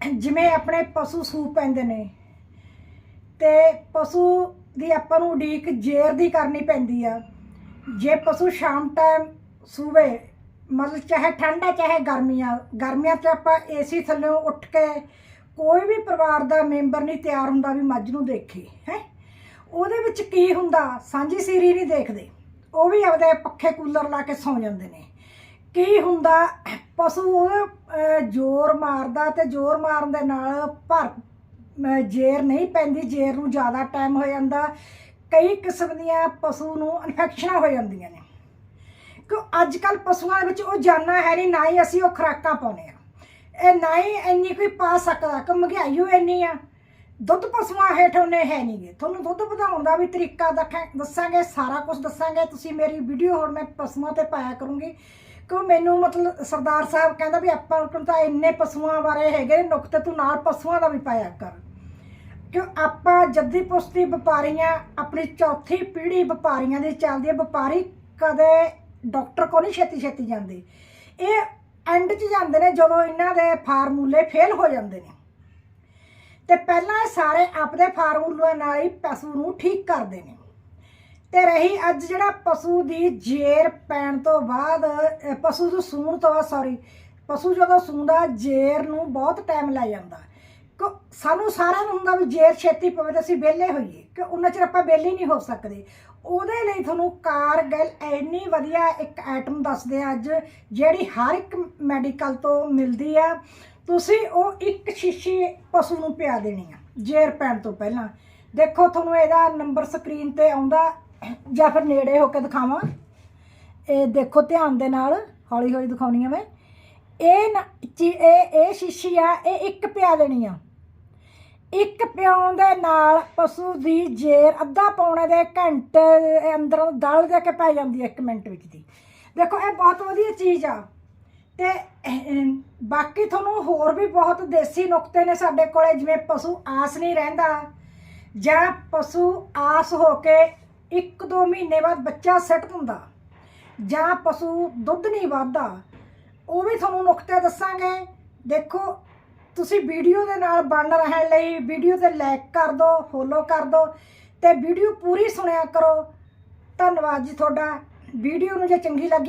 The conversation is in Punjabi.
ਜਿਵੇਂ ਆਪਣੇ ਪਸ਼ੂ ਸੂਪ ਪੈਂਦੇ ਨੇ, ਤੇ ਪਸ਼ੂ ਦੀ ਆਪਾਂ ਨੂੰ ਉਡੀਕ ਜੇਰ ਦੀ ਕਰਨੀ ਪੈਂਦੀ ਆ। ਜੇ ਪਸ਼ੂ ਸ਼ਾਮ ਟਾਈਮ ਸੂਵੇ, ਮਤਲਬ ਚਾਹੇ ਠੰਡਾ, ਚਾਹੇ ਗਰਮੀਆਂ ਗਰਮੀਆਂ 'ਚ ਆਪਾਂ ਏਸੀ ਥੱਲੇੋਂ ਉੱਠ ਕੇ ਕੋਈ ਵੀ ਪਰਿਵਾਰ ਦਾ ਮੈਂਬਰ ਨਹੀਂ ਤਿਆਰ ਹੁੰਦਾ ਵੀ ਮੱਝ ਨੂੰ ਦੇਖੇ, ਹੈ। ਉਹਦੇ ਵਿੱਚ ਕੀ ਹੁੰਦਾ, ਸਾਂਝੀ ਸੀਰੀ ਨਹੀਂ ਦੇਖਦੇ। ਉਹ ਵੀ ਆਪਦੇ ਪੱਖੇ ਕੂਲਰ ਲਾ ਕੇ ਸੌਂ ਜਾਂਦੇ ਨੇ। ਕੀ ਹੁੰਦਾ ਪਸ਼ੂ ਅਹ, ਜ਼ੋਰ ਮਾਰਦਾ ਤੇ ਜ਼ੋਰ ਮਾਰਨ ਦੇ ਨਾਲ ਭਰ ਅਹ, ਜੇਰ ਨਹੀਂ ਪੈਂਦੀ ਜੇਰ ਨੂੰ ਜ਼ਿਆਦਾ ਟਾਈਮ ਹੋ ਜਾਂਦਾ। ਕਈ ਕਿਸਮ ਦੀਆਂ ਪਸ਼ੂ ਨੂੰ ਇਨਫੈਕਸ਼ਨਾਂ ਹੋ ਜਾਂਦੀਆਂ ਨੇ। ਕਿਉਂ? ਅੱਜ ਕੱਲ ਪਸ਼ੂਆਂ ਦੇ ਵਿੱਚ ਉਹ ਜਾਨਾ ਹੈ ਨਹੀਂ ਨਾ ਹੀ ਅਸੀਂ ਉਹ ਖੁਰਾਕਾਂ ਪਾਉਂਦੇ ਆ ਇਹ ਨਾ ਹੀ ਇੰਨੀ ਕੋਈ ਪਾ ਸਕਦਾ ਕਿ ਮਹਿੰਗਾਈ ਓ ਇੰਨੀ ਆ। ਦੁੱਧ ਪਸ਼ੂਆਂ ਹੇਠ ਉਹਨੇ ਹੈ ਨਹੀਂਗੇ ਤੁਹਾਨੂੰ ਦੁੱਧ ਵਧਾਉਣ ਦਾ ਵੀ ਤਰੀਕਾ ਦੱਖਾਂ- ਦੱਸਾਂਗੇ, ਸਾਰਾ ਕੁਝ ਦੱਸਾਂਗੇ। ਤੁਸੀਂ ਮੇਰੀ ਵੀਡੀਓ ਹੁਣ ਮੈਂ ਪਸ਼ੂਆਂ ਤੇ ਪਾਇਆ ਕਰੂੰਗੀ। ਕਿਉਂ ਮੈਨੂੰ ਮਤਲਬ ਸਰਦਾਰ ਸਾਹਿਬ ਕਹਿੰਦਾ ਵੀ ਆਪਾਂ ਕੋਲ ਤਾਂ ਇੰਨੇ ਪਸ਼ੂਆਂ ਬਾਰੇ ਹੈਗੇ ਨੇ ਨੁਕਤੇ ਤੂੰ ਨਾਲ ਪਸ਼ੂਆਂ ਦਾ ਵੀ ਪਾਇਆ ਕਰ। ਕਿਉਂ ਆਪਾਂ ਜੱਦੀ ਪੁਸ਼ਤੀ ਵਪਾਰੀਆਂ, ਆਪਣੀ ਚੌਥੀ ਪੀੜ੍ਹੀ ਵਪਾਰੀਆਂ ਦੀ ਚੱਲਦੀ ਹੈ। ਵਪਾਰੀ ਕਦੇ ਡਾਕਟਰ ਕੋਲ ਨਹੀਂ ਛੇਤੀ ਛੇਤੀ ਜਾਂਦੇ। ਇਹ ਐਂਡ 'ਚ ਜਾਂਦੇ ਨੇ ਜਦੋਂ ਇਹਨਾਂ ਦੇ ਫਾਰਮੂਲੇ ਫੇਲ ਹੋ ਜਾਂਦੇ ਨੇ। ਤੇ ਪਹਿਲਾਂ ਇਹ ਸਾਰੇ ਆਪਦੇ ਫਾਰਮੂਲਿਆਂ ਨਾਲ ਹੀ ਪਸ਼ੂ ਨੂੰ ਠੀਕ ਕਰਦੇ ਨੇ। ਤੇ ਰਹੀ ਅੱਜ ਜਿਹੜਾ ਪਸ਼ੂ ਦੀ ਜੇਰ ਪੈਣ ਤੋਂ ਬਾਅਦ ਪਸ਼ੂ ਨੂੰ ਸੂਣ ਤੋਂ ਬਾਅਦ ਸੌਰੀ ਪਸ਼ੂ ਜਦੋਂ ਸੂੰਦਾ, ਜੇਰ ਨੂੰ ਬਹੁਤ ਟਾਈਮ ਲੱਗ ਜਾਂਦਾ। ਕਿ, ਸਾਨੂੰ ਸਾਰਿਆਂ ਨੂੰ ਹੁੰਦਾ ਵੀ ਜੇਰ ਛੇਤੀ ਪਵੇ ਤਾਂ ਅਸੀਂ ਵਿਹਲੇ ਹੋਈਏ, ਕਿ ਉਹਨਾਂ ਚਿਰ ਆਪਾਂ ਵਿਹਲੇ ਨਹੀਂ ਹੋ ਸਕਦੇ। ਉਹਦੇ ਲਈ ਤੁਹਾਨੂੰ ਕਾਰਗਿਲ ਇੰਨੀ ਵਧੀਆ ਇੱਕ ਆਈਟਮ ਦੱਸਦੇ ਆ ਅੱਜ, ਜਿਹੜੀ ਹਰ ਇੱਕ ਮੈਡੀਕਲ ਤੋਂ ਮਿਲਦੀ ਆ। ਤੁਸੀਂ ਉਹ ਇੱਕ ਸ਼ੀਸ਼ੀ ਪਸ਼ੂ ਨੂੰ ਪਿਆ ਦੇਣੀ ਆ, ਜੇਰ ਪੈਣ ਤੋਂ ਪਹਿਲਾਂ। ਦੇਖੋ, ਤੁਹਾਨੂੰ ਇਹਦਾ ਨੰਬਰ ਸਕਰੀਨ ਤੇ ਆਉਂਦਾ, ਜਾਂ ਫਿਰ ਨੇੜੇ ਹੋ ਕੇ ਦਿਖਾਵਾਂ। ਇਹ ਦੇਖੋ, ਧਿਆਨ ਦੇ ਨਾਲ ਹੌਲੀ ਹੌਲੀ ਦਿਖਾਉਣੀ ਆ ਮੈਂ। ਇਹ ਨਾ- ਚੀ- ਇਹ ਇਹ ਸ਼ੀਸ਼ੀ ਆ, ਇਹ ਇੱਕ ਪਿਆ ਦੇਣੀ ਆ। ਇੱਕ ਪਿਆਉਣ ਦੇ ਨਾਲ ਪਸ਼ੂ ਦੀ ਜੇਰ ਅੱਧਾ ਪੌਣੇ ਦੇ ਘੰਟੇ ਦੇ ਅੰਦਰ ਦਲ ਦੇ ਕੇ ਪੈ ਜਾਂਦੀ ਹੈ 1 ਮਿੰਟ ਵਿੱਚ ਦੀ। ਦੇਖੋ, ਇਹ ਬਹੁਤ ਵਧੀਆ ਚੀਜ਼ ਆ। ਤੇ ਬਾਕੀ ਤੁਹਾਨੂੰ ਹੋਰ ਵੀ ਬਹੁਤ ਦੇਸੀ ਨੁਕਤੇ ਨੇ ਸਾਡੇ ਕੋਲੇ, ਜਿਵੇਂ ਪਸ਼ੂ ਆਸ ਨਹੀਂ ਰਹਿੰਦਾ, ਜਾਂ ਪਸ਼ੂ ਆਸ ਹੋ ਕੇ 1-2 ਮਹੀਨੇ ਬਾਅਦ ਬੱਚਾ ਸੱਟ ਦਿੰਦਾ, ਜਾਂ ਪਸ਼ੂ ਦੁੱਧ ਨਹੀਂ ਵੱਧਦਾ, ਉਹ ਵੀ ਤੁਹਾਨੂੰ ਨੁਕਤੇ ਦੱਸਾਂਗੇ। ਦੇਖੋ, ਤੁਸੀਂ ਵੀਡੀਓ ਦੇ ਨਾਲ ਬਣ ਰਹਿਣ ਲਈ ਵੀਡੀਓ ਤੇ ਲਾਈਕ ਕਰ ਦਿਓ ਫੋਲੋ ਕਰ ਦਿਓ ਤੇ ਵੀਡੀਓ ਪੂਰੀ ਸੁਣਿਆ ਕਰੋ। ਧੰਨਵਾਦ ਜੀ ਤੁਹਾਡਾ। ਵੀਡੀਓ ਨੂੰ ਜੇ ਚੰਗੀ ਲੱਗੀ